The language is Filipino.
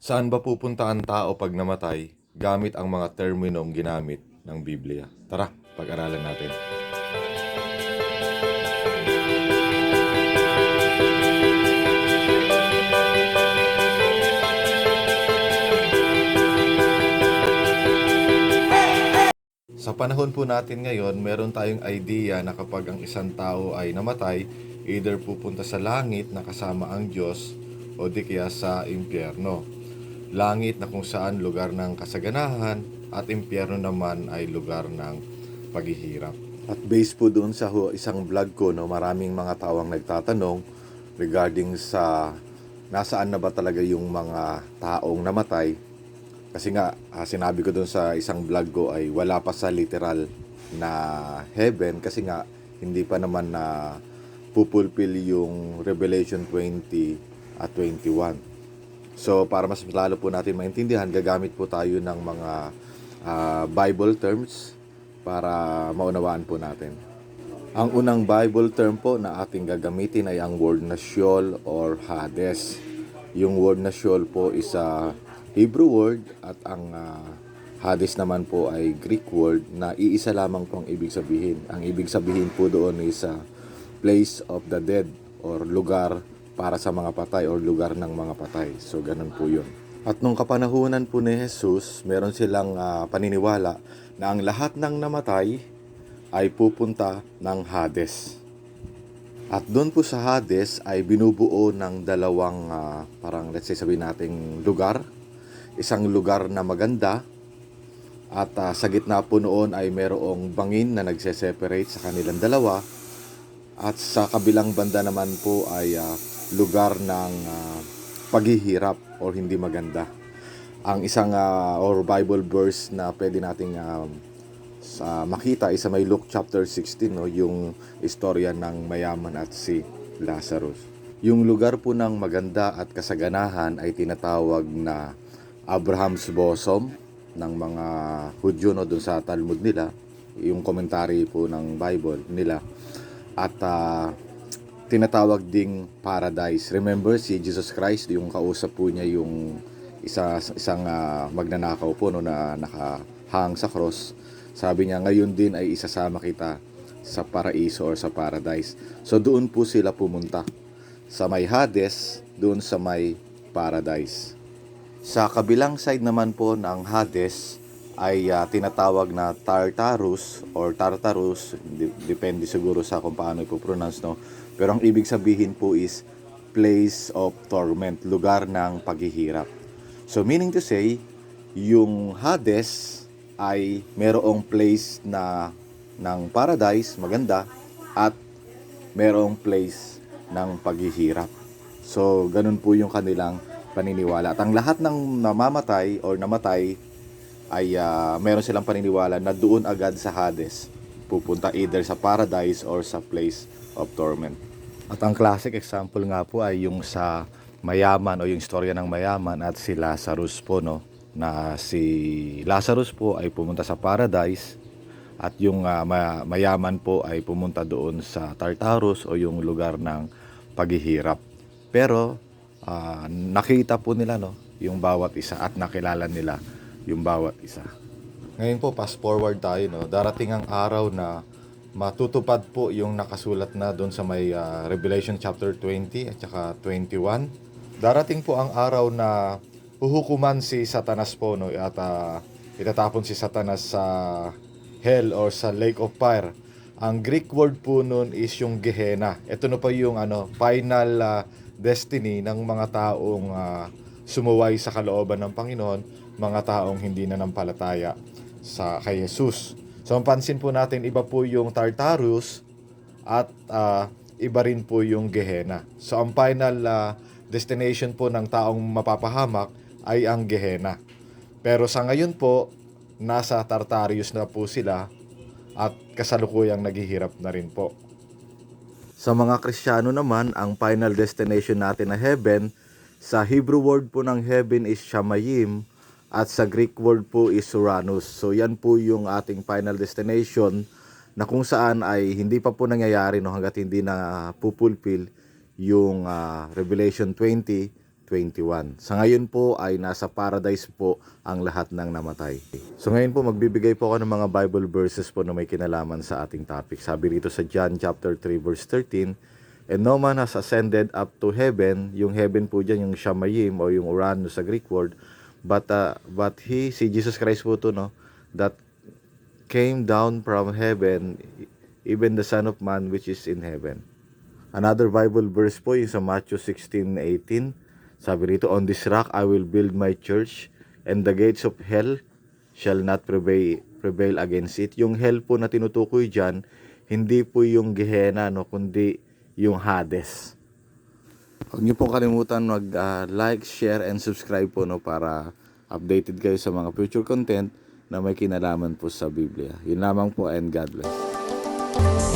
Saan ba pupunta ang tao pag namatay gamit ang mga terminong ginamit ng Biblia? Tara, pag-aralan natin. Sa panahon po natin ngayon, meron tayong idea na kapag ang isang tao ay namatay, either pupunta sa langit na kasama ang Diyos o di kaya sa impyerno. Langit na kung saan lugar ng kasaganahan at impyerno naman ay lugar ng paghihirap. At based po doon sa isang vlog ko, no, maraming mga tao ang nagtatanong regarding sa nasaan na ba talaga yung mga taong namatay kasi nga, ah, sinabi ko doon sa isang vlog ko ay wala pa sa literal na heaven kasi nga hindi pa naman na pupulpil yung Revelation 20 at 21. So para mas lalo po natin maintindihan, gagamit po tayo ng mga ah, Bible terms para maunawaan po natin. Ang unang Bible term po na ating gagamitin ay ang word na Sheol or Hades. Yung word na Sheol po is a Hebrew word at ang ah, Hades naman po ay Greek word na iisa lamang po ang ibig sabihin. Ang ibig sabihin po doon is a place of the dead or lugar para sa mga patay or lugar ng mga patay. So ganun po yun. At nung kapanahunan po ni Jesus, meron silang ah, paniniwala na ang lahat ng namatay ay pupunta ng Hades. At doon po sa Hades ay binubuo ng dalawang ah, parang let's say sabihin nating lugar. Isang lugar na maganda at ah, sa gitna po noon ay merong bangin na nagse-separate sa kanilang dalawa. At sa kabilang banda naman po ay ah, lugar ng ah, paghihirap or hindi maganda. Ang isang ah, or Bible verse na pwede nating ah, sa makita ay sa may Luke chapter 16 no yung istorya ng mayaman at si Lazarus. Yung lugar po ng maganda at kasaganahan ay tinatawag na Abraham's bosom ng mga Hudyo no doon sa Talmud nila, yung commentary po ng Bible nila. At ah, tinatawag ding paradise. Remember si Jesus Christ, yung kausap po niya yung isa isang ah, magnanakaw po no na nakahang sa cross. Sabi niya, ngayon din ay isasama kita sa paraiso or sa paradise. So doon po sila pumunta. Sa may Hades, doon sa may paradise. Sa kabilang side naman po ng Hades ay ah, tinatawag na Tartarus or Tartarus, depende siguro sa kung paano ipopronounce no. Pero ang ibig sabihin po is place of torment, lugar ng paghihirap. So meaning to say, yung Hades ay merong place na ng paradise, maganda, at merong place ng paghihirap. So, ganun po yung kanilang paniniwala. At ang lahat ng namamatay or namatay ay ah, meron silang paniniwala na doon agad sa Hades pupunta either sa paradise or sa place of torment. At ang classic example nga po ay yung sa mayaman o yung istorya ng mayaman at si Lazarus po no na si Lazarus po ay pumunta sa paradise at yung ma- mayaman po ay pumunta doon sa Tartarus o yung lugar ng paghihirap. Pero ah, nakita po nila no yung bawat isa at nakilala nila yung bawat isa. Ngayon po, fast forward tayo, no? Darating ang araw na matutupad po yung nakasulat na doon sa may ah, Revelation chapter 20 at saka 21. Darating po ang araw na huhukuman si Satanas po, no? At ah, itatapon si Satanas sa hell or sa lake of fire. Ang Greek word po nun is yung Gehenna. Ito na pa yung ano, final ah, destiny ng mga taong ah, sumuway sa kalooban ng Panginoon, mga taong hindi na nampalataya sa kay Jesus. So pansin po natin iba po yung Tartarus at ah, iba rin po yung Gehenna. So ang final ah, destination po ng taong mapapahamak ay ang Gehenna. Pero sa ngayon po nasa Tartarus na po sila at kasalukuyang naghihirap na rin po. Sa mga Kristiyano naman, ang final destination natin na heaven, sa Hebrew word po ng heaven is Shamayim at sa Greek word po is Uranus. So yan po yung ating final destination na kung saan ay hindi pa po nangyayari no hangga't hindi na pupulpil yung ah, Revelation 20, 21. Sa ngayon po ay nasa paradise po ang lahat ng namatay. So ngayon po magbibigay po ako ng mga Bible verses po na may kinalaman sa ating topic. Sabi rito sa John chapter 3 verse 13, And no man has ascended up to heaven, yung heaven po dyan, yung Shamayim o yung Uranus sa Greek word, but, uh, but he, si Jesus Christ po to, no, that came down from heaven, even the Son of Man which is in heaven. Another Bible verse po yung sa Matthew 16:18. Sabi rito, On this rock I will build my church, and the gates of hell shall not prevail, prevail against it. Yung hell po na tinutukoy dyan, hindi po yung Gehenna, no, kundi yung Hades. Huwag niyo pong kalimutan mag-like, share, and subscribe po no, para updated kayo sa mga future content na may kinalaman po sa Biblia. Yun lamang po and God bless.